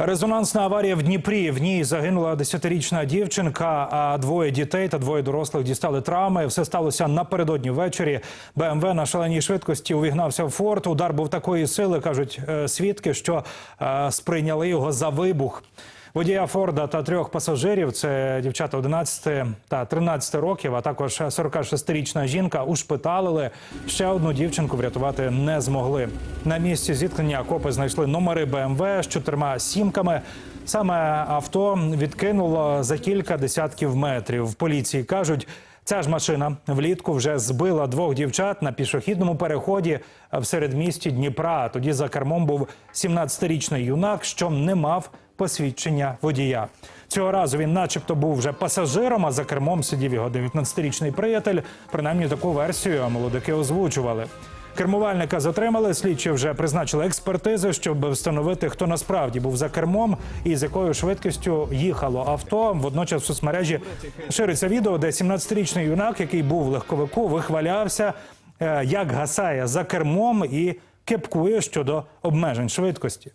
Резонансна аварія в Дніпрі. В ній загинула 10-річна дівчинка, а двоє дітей та двоє дорослих дістали травми. Все сталося напередодні ввечері. БМВ на шаленій швидкості увігнався в форт. Удар був такої сили, кажуть е, свідки, що е, сприйняли його за вибух. Водія Форда та трьох пасажирів це дівчата 11 та 13 років, а також 46-річна жінка ушпиталили. Ще одну дівчинку врятувати не змогли. На місці зіткнення копи знайшли номери БМВ з чотирма сімками. Саме авто відкинуло за кілька десятків метрів. В поліції кажуть. Ця ж машина влітку вже збила двох дівчат на пішохідному переході в середмісті Дніпра. Тоді за кермом був 17-річний юнак, що не мав посвідчення водія. Цього разу він, начебто, був вже пасажиром, а за кермом сидів його 19-річний приятель. Принаймні таку версію молодики озвучували. Кермувальника затримали. Слідчі вже призначили експертизи, щоб встановити, хто насправді був за кермом і з якою швидкістю їхало авто. Водночас в соцмережі шириться відео, де 17-річний юнак, який був в легковику, вихвалявся, е, як гасає за кермом і кепкує щодо обмежень швидкості.